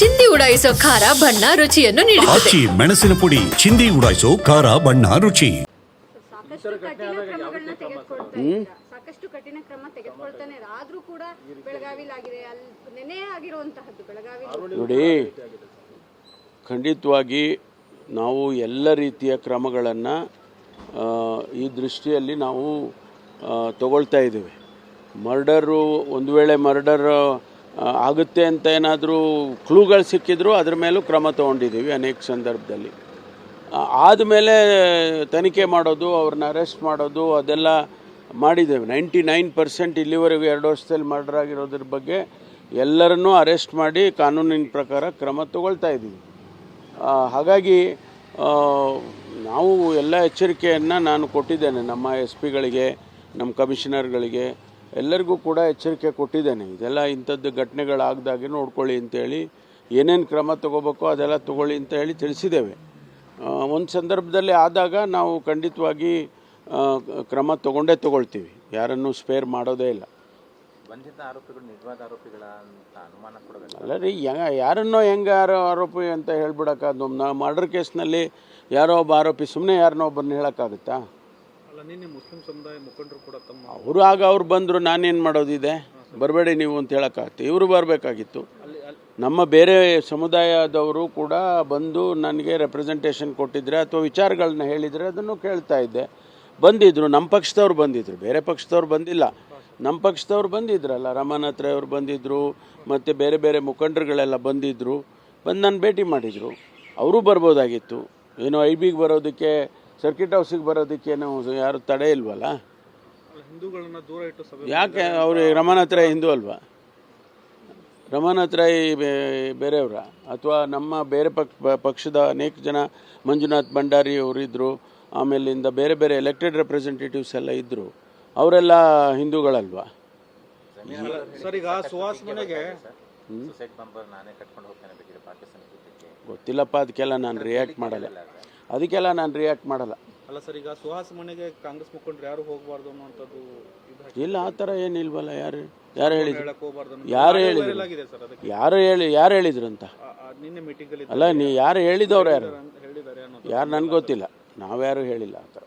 ಚಿಂದಿ ಉಡಾಯಿಸೋ ಖಾರ ಬಣ್ಣ ರುಚಿಯನ್ನು ನೀಡುತ್ತದೆ. ಆಚಿ ಮೆಣಸಿನ ಪುಡಿ ಚಿಂದಿ ಉಡಾಯಿಸೋ ಖಾರ ಬಣ್ಣ ರುಚಿ. ಸಾಕಷ್ಟು ಕಠಿಣ ಕ್ರಮಗಳನ್ನ ತೆಗೆದುಕೊಳ್ತಾ ಇದ್ದೀರಾ. ಸಾಕಷ್ಟು ಕಠಿಣ ಕ್ರಮ ತೆಗೆದುಕೊಳ್ತಾನೆ ಇದ್ದಾರೆ. ಆದ್ರೂ ಕೂಡ ಬೆಳಗಾವಿಲಾಗಿದೆ. ಅಲ್ಲಿ ನೆನೆ ಆಗಿರುವಂತಹದ್ದು ಬೆಳಗಾವಿ ನೋಡಿ ಖಂಡಿತವಾಗಿ ನಾವು ಎಲ್ಲ ರೀತಿಯ ಕ್ರಮಗಳನ್ನು ಈ ದೃಷ್ಟಿಯಲ್ಲಿ ನಾವು ಆ, ತಗೊಳ್ತಾ ಇದ್ದೇವೆ. ಮರ್ಡರು ಒಂದು ವೇಳೆ ಮರ್ಡರ್ ಆಗುತ್ತೆ ಅಂತ ಏನಾದರೂ ಕ್ಲೂಗಳು ಸಿಕ್ಕಿದ್ರು ಅದ್ರ ಮೇಲೂ ಕ್ರಮ ತೊಗೊಂಡಿದ್ದೀವಿ ಅನೇಕ ಸಂದರ್ಭದಲ್ಲಿ. ಆದಮೇಲೆ ತನಿಖೆ ಮಾಡೋದು, ಅವ್ರನ್ನ ಅರೆಸ್ಟ್ ಮಾಡೋದು, ಅದೆಲ್ಲ ಮಾಡಿದ್ದೇವೆ. ನೈಂಟಿ ನೈನ್ ಪರ್ಸೆಂಟ್ ಇಲ್ಲಿವರೆಗೂ ಎರಡು ವರ್ಷದಲ್ಲಿ ಮರ್ಡರ್ ಆಗಿರೋದ್ರ ಬಗ್ಗೆ ಎಲ್ಲರನ್ನೂ ಅರೆಸ್ಟ್ ಮಾಡಿ ಕಾನೂನಿನ ಪ್ರಕಾರ ಕ್ರಮ ತಗೊಳ್ತಾ ಇದ್ದೀವಿ. ಹಾಗಾಗಿ ನಾವು ಎಲ್ಲ ಎಚ್ಚರಿಕೆಯನ್ನು ನಾನು ಕೊಟ್ಟಿದ್ದೇನೆ ನಮ್ಮ ಎಸ್ ಪಿಗಳಿಗೆ, ನಮ್ಮ ಕಮಿಷನರ್ಗಳಿಗೆ. ಎಲ್ಲರಿಗೂ ಕೂಡ ಎಚ್ಚರಿಕೆ ಕೊಟ್ಟಿದ್ದೇನೆ. ಇದೆಲ್ಲ ಇಂಥದ್ದು ಘಟನೆಗಳಾಗ್ದಾಗೆ ನೋಡ್ಕೊಳ್ಳಿ ಅಂತೇಳಿ ಏನೇನು ಕ್ರಮ ತಗೋಬೇಕೋ ಅದೆಲ್ಲ ತಗೊಳ್ಳಿ ಅಂತ ಹೇಳಿ ತಿಳಿಸಿದ್ದೇವೆ. ಒಂದು ಸಂದರ್ಭದಲ್ಲಿ ಆದಾಗ ನಾವು ಖಂಡಿತವಾಗಿ ಕ್ರಮ ತಗೊಂಡೇ ತಗೊಳ್ತೀವಿ. ಯಾರನ್ನು ಸ್ಪೇರ್ ಮಾಡೋದೇ ಇಲ್ಲ. ಬಂಧಿತ ಆರೋಪಿಗಳು ನಿಜವಾದ ಆರೋಪಿಗಳ ಅಂತ ಅನುಮಾನ ಕೊಡಬೇಕು ಅಲ್ಲ ರೀ ಹೆಂಗ ಯಾರನ್ನೋ ಹೆಂಗೆ ಯಾರೋ ಆರೋಪಿ ಅಂತ ಹೇಳ್ಬಿಡಕ್ಕಾಗ ನಾವು ಮರ್ಡರ್ ಕೇಸ್ನಲ್ಲಿ ಯಾರೋ ಒಬ್ಬ ಆರೋಪಿ ಸುಮ್ಮನೆ ಯಾರನ್ನೋ ಒಬ್ಬರನ್ನ ಹೇಳೋಕ್ಕಾಗುತ್ತಾ? ಅವರು ಆಗ ಅವ್ರು ಬಂದರು ನಾನೇನು ಮಾಡೋದಿದೆ? ಬರಬೇಡಿ ನೀವು ಅಂತ ಹೇಳೋಕ್ಕಾಗತ್ತೆ ಇವರು ಬರಬೇಕಾಗಿತ್ತು. ನಮ್ಮ ಬೇರೆ ಸಮುದಾಯದವರು ಕೂಡ ಬಂದು ನನಗೆ ರೆಪ್ರೆಸೆಂಟೇಷನ್ ಕೊಟ್ಟಿದ್ರೆ ಅಥವಾ ವಿಚಾರಗಳನ್ನ ಹೇಳಿದರೆ ಅದನ್ನು ಕೇಳ್ತಾ ಇದ್ದೆ. ಬಂದಿದ್ದರು ನಮ್ಮ ಪಕ್ಷದವ್ರು ಬಂದಿದ್ದರು ಬೇರೆ ಪಕ್ಷದವ್ರು ಬಂದಿಲ್ಲ. ನಮ್ಮ ಪಕ್ಷದವ್ರು ಬಂದಿದ್ರಲ್ಲ ರಮಾನಾಥ್ ರೈ ಅವರು ಬಂದಿದ್ದರು ಮತ್ತು ಬೇರೆ ಬೇರೆ ಮುಖಂಡರುಗಳೆಲ್ಲ ಬಂದಿದ್ದರು ಬಂದು ನಾನು ಭೇಟಿ ಮಾಡಿದರು. ಅವರು ಬರ್ಬೋದಾಗಿತ್ತು. ಏನೋ ಐ ಬಿಗೆ ಬರೋದಕ್ಕೆ ಸರ್ಕಿಟ್ ಹೌಸಿಗೆ ಬರೋದಕ್ಕೇನು ಯಾರು ತಡೆ ಇಲ್ವಲ್ಲ? ಹಿಂದೂಗಳನ್ನ ದೂರ ಇಟ್ಟು ಸಭೆ ಯಾಕೆ ಅವರು ರಮಾನಾಥ್ ಹತ್ರ ಹಿಂದೂ ಅಲ್ವಾ? ರಮಾನಾಥ್ ಹತ್ರ ಬೇ- ಬೇರೆಯವರ? ಅಥವಾ ನಮ್ಮ ಬೇರೆ ಪಕ್ಷ ಪಕ್ಷದ ಅನೇಕ ಜನ ಮಂಜುನಾಥ್ ಭಂಡಾರಿ ಅವರಿದ್ದರು ಆಮೇಲಿಂದ ಬೇರೆ ಬೇರೆ ಎಲೆಕ್ಟೆಡ್ ರೆಪ್ರೆಸೆಂಟೇಟಿವ್ಸ್ ಎಲ್ಲ ಇದ್ದರು ಅವರೆಲ್ಲ ಹಿಂದೂಗಳಲ್ವಾ? ಸರ್ ಈಗ ಸುಹಾಸ್ ಮನೆಗೆ ಗೊತ್ತಿಲ್ಲಪ್ಪ ಅದಕ್ಕೆಲ್ಲ ನಾನು ರಿಯಾಕ್ಟ್ ಮಾಡಲ್ಲ. ಅದಕ್ಕೆಲ್ಲ ನಾನು ರಿಯಾಕ್ಟ್ ಮಾಡಲ್ಲ. ಅಲ್ಲ ಸರ್ ಈಗ ಸುಹಾಸ್ ಮನೆಗೆ ಕಾಂಗ್ರೆಸ್ ಮುಖಂಡರು ಯಾರು ಹೋಗಬಾರ್ದು ಅನ್ನುವಂಥದ್ದು ಇಲ್ಲ ಆ ಥರ ಏನಿಲ್ವಲ್ಲ ಯಾರು ಯಾರು ಹೇಳಿದ್ರು? ಯಾರು ಹೇಳಿದ್ರು? ಯಾರು ಹೇಳಿ ಯಾರು ಹೇಳಿದ್ರು ಅಂತ ಅಲ್ಲಿ ನೀ ಯಾರು ಹೇಳಿದವ್ರು ಯಾರು? ಯಾರು ನನಗೆ ಗೊತ್ತಿಲ್ಲ. ನಾವ್ಯಾರು ಹೇಳಿಲ್ಲ ಆ ಥರ.